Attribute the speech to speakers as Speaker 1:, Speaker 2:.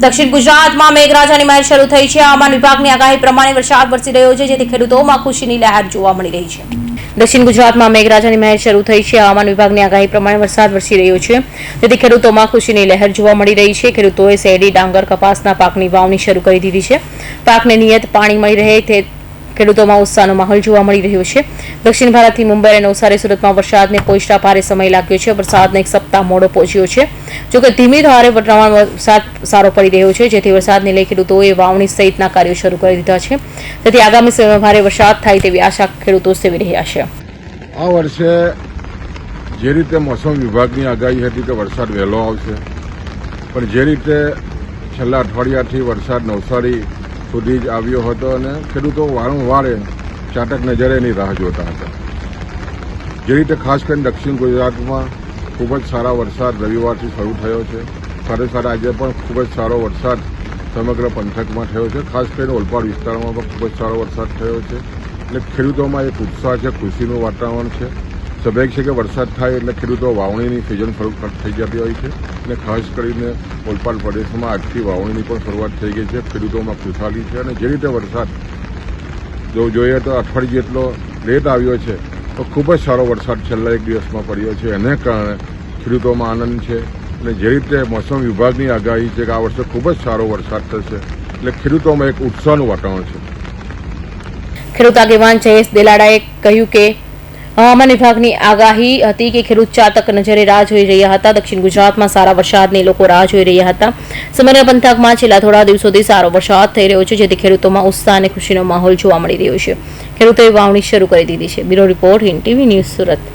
Speaker 1: દક્ષિણ ગુજરાતમાં મેઘરાજાની મહેર શરૂ થઈ છે. હવામાન વિભાગની આગાહી પ્રમાણે વરસાદ વરસી રહ્યો છે, જેથી ખેડૂતોમાં ખુશીની લહેર જોવા મળી રહી છે. દક્ષિણ ગુજરાતમાં મેઘરાજાની મહેર શરૂ થઈ છે. હવામાન વિભાગની આગાહી પ્રમાણે વરસાદ વરસી રહ્યો છે, જેથી ખેડૂતોમાં ખુશીની લહેર જોવા મળી રહી છે. ખેડૂતોએ શેરડી, ડાંગર, કપાસના પાકની વાવણી શરૂ કરી દીધી છે. પાકને નિયત પાણી મળી રહે તે ખેડૂતોમાં ઉત્સાહનો માહોલ જોવા મળી રહ્યો છે. દક્ષિણ ભારતથી મુંબઈ અને નવસારી સુરતમાં વરસાદને પહોંચતા ભારે સમય લાગ્યો છે. વરસાદને એક સપ્તાહ મોડો પહોંચ્યો છે. જોકે ધીમી ધારે પ્રમાણમાં વરસાદ સારો પડી રહ્યો છે, જેથી વરસાદને લઈ ખેડૂતોએ વાવણી સહિતના કાર્યો શરૂ કરી દીધા છે. તેથી આગામી સમયમાં ભારે વરસાદ થાય તેવી આશા ખેડૂતો સેવી રહ્યા છે.
Speaker 2: આ વર્ષે જે રીતે મોસમ વિભાગની આગાહી હતી કે વરસાદ વહેલો આવશે, પણ જે રીતે છેલ્લા અઠવાડિયાથી વરસાદ નવસારી સુધી જ આવ્યો હતો અને ખેડૂતો વારંવાર ચાટક નજરે એની રાહ જોતા હતા. જે રીતે ખાસ કરીને દક્ષિણ ગુજરાતમાં ખૂબ જ સારા વરસાદ રવિવારથી શરૂ થયો છે. સાથે સાથે આજે પણ ખૂબ જ સારો વરસાદ સમગ્ર પંથકમાં થયો છે. ખાસ કરીને ઓલપાડ વિસ્તારમાં પણ ખૂબ જ સારો વરસાદ થયો છે. એટલે ખેડૂતોમાં એક ઉત્સાહ છે, ખુશીનું વાતાવરણ છે. સ્વાભાવિક છે કે વરસાદ થાય એટલે ખેડૂતો વાવણીની સિઝન શરૂ થઈ જતી હોય છે. અને ખાસ કરીને ઓલપાડ પ્રદેશમાં આજથી વાવણીની પણ શરૂઆત થઈ ગઈ છે. ખેડૂતોમાં ખુશાલી છે અને જે રીતે વરસાદ જો જોઈએ તો અઠવાડિયે જેટલો લેટ આવ્યો છે, તો ખૂબ જ સારો વરસાદ છેલ્લા એક દિવસમાં પડ્યો છે. એને કારણે ખેડૂતોમાં આનંદ છે અને જે રીતે મોસમ વિભાગની આગાહી છે કે આ વર્ષે ખૂબ જ સારો વરસાદ થશે, એટલે ખેડૂતોમાં એક ઉત્સાહનું વાતાવરણ છે.
Speaker 1: ખેડૂત આગેવાન જયેશ દેલાડાએ કહ્યું કે હવામાન વિભાગની આગાહી હતી કે ખેડૂત ચાતક નજરે રાહ જોઈ રહ્યા હતા. દક્ષિણ ગુજરાતમાં સારા વરસાદની લોકો રાહ જોઈ રહ્યા હતા. સમગ્ર પંથકમાં છેલ્લા થોડા દિવસોથી સારો વરસાદ થઈ રહ્યો છે, જેથી ખેડૂતોમાં ઉત્સાહ અને ખુશીનો માહોલ જોવા મળી રહ્યો છે. ખેડૂતોએ વાવણી શરૂ કરી દીધી છે. Bureau report in TV news Surat.